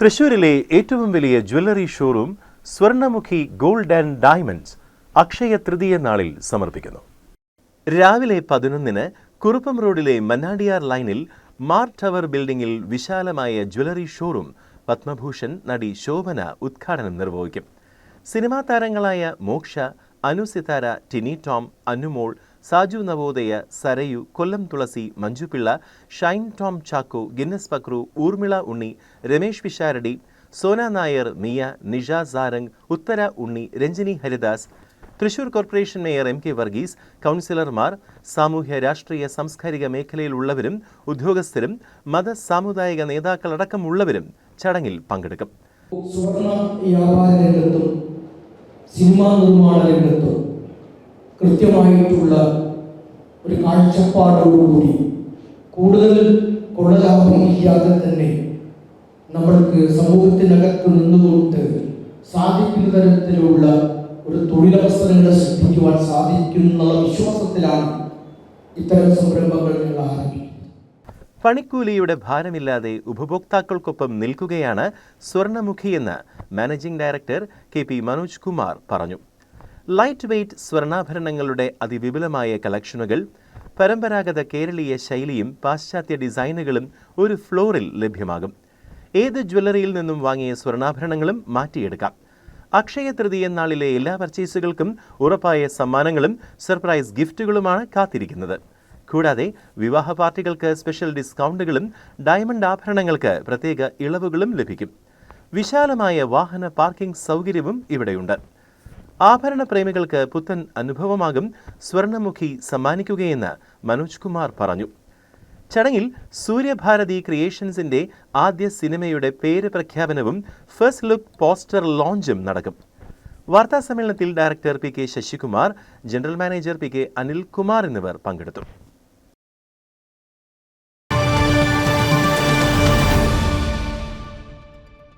തൃശൂരിലെ ഏറ്റവും വലിയ jewellery showroom Swarnamukhi Gold and Diamonds Akshaya Tritiya നാളിൽ സമർപ്പിക്കുന്നു. രാവിലെ പതിനൊന്നിന് കുറുപ്പം റോഡിലെ മന്നാടിയാർ ലൈനിൽ മാർ ടവർ ബിൽഡിംഗിൽ വിശാലമായ ജ്വല്ലറി ഷോറൂം പത്മഭൂഷൺ നടി ശോഭന ഉദ്ഘാടനം നിർവഹിക്കും. സിനിമാ താരങ്ങളായ Moksha Anusithara Tini Tom Anumol Saju Navodaya Sarayu Kollam Thulasi Manju Pillai Shine Tom Chacko Guinness Pakru Urmila Unni Ramesh Pisharody Sona Nair Miya Nisha Sarang Uthara Unni Ranjini Haridas Thrissur corporation mayor M K Varghese കൗൺസിലർമാർ സാമൂഹ്യ രാഷ്ട്രീയ സാംസ്കാരിക മേഖലയിലുള്ളവരും ഉദ്യോഗസ്ഥരും മത സാമുദായിക നേതാക്കളടക്കമുള്ളവരും ചടങ്ങിൽ പങ്കെടുക്കും. Cinema നിർമ്മാണ രംഗത്തും കൃത്യമായിട്ടുള്ള ഒരു കാഴ്ചപ്പാടോടുകൂടി കൂടുതൽ കൊള്ളലാഭം തന്നെ നമ്മൾക്ക് സമൂഹത്തിനകത്ത് നിന്നുകൊണ്ട് സാധിക്കുന്ന തരത്തിലുള്ള ഒരു തൊഴിലവസരങ്ങൾ സൃഷ്ടിക്കുവാൻ സാധിക്കും എന്നുള്ള വിശ്വാസത്തിലാണ് ഇത്തരം സംരംഭങ്ങൾ ഞങ്ങൾ ആരംഭിക്കുന്നത്. പണിക്കൂലിയുടെ ഭാരമില്ലാതെ ഉപഭോക്താക്കൾക്കൊപ്പം നിൽക്കുകയാണ് സ്വർണമുഖിയെന്ന് managing director K P Manoj Kumar പറഞ്ഞു. ലൈറ്റ് വെയ്റ്റ് സ്വർണാഭരണങ്ങളുടെ അതിവിപുലമായ കളക്ഷനുകൾ പരമ്പരാഗത കേരളീയ ശൈലിയും പാശ്ചാത്യ ഡിസൈനുകളും ഒരു ഫ്ലോറിൽ ലഭ്യമാകും. ഏത് ജ്വല്ലറിയിൽ നിന്നും വാങ്ങിയ സ്വർണാഭരണങ്ങളും മാറ്റിയെടുക്കാം. അക്ഷയ തൃതീയ നാളിലെ എല്ലാ പർച്ചേസുകൾക്കും ഉറപ്പായ സമ്മാനങ്ങളും സർപ്രൈസ് ഗിഫ്റ്റുകളുമാണ് കാത്തിരിക്കുന്നത്. കൂടാതെ വിവാഹ പാർട്ടികൾക്ക് സ്പെഷ്യൽ ഡിസ്കൗണ്ടുകളും ഡയമണ്ട് ആഭരണങ്ങൾക്ക് പ്രത്യേക ഇളവുകളും ലഭിക്കും. വിശാലമായ വാഹന പാർക്കിംഗ് സൗകര്യവും ഇവിടെയുണ്ട്. ആഭരണ പ്രേമികൾക്ക് പുത്തൻ അനുഭവമാകും സ്വർണമുഖി സമ്മാനിക്കുകയെന്ന് മനോജ് കുമാർ പറഞ്ഞു. ചടങ്ങിൽ സൂര്യഭാരതി ക്രിയേഷൻസിന്റെ ആദ്യ സിനിമയുടെ പേര് പ്രഖ്യാപനവും ഫസ്റ്റ് ലുക്ക് പോസ്റ്റർ ലോഞ്ചും നടക്കും. വാർത്താ സമ്മേളനത്തിൽ director P K Sasikumar general manager P K Anilkumar എന്നിവർ പങ്കെടുത്തു.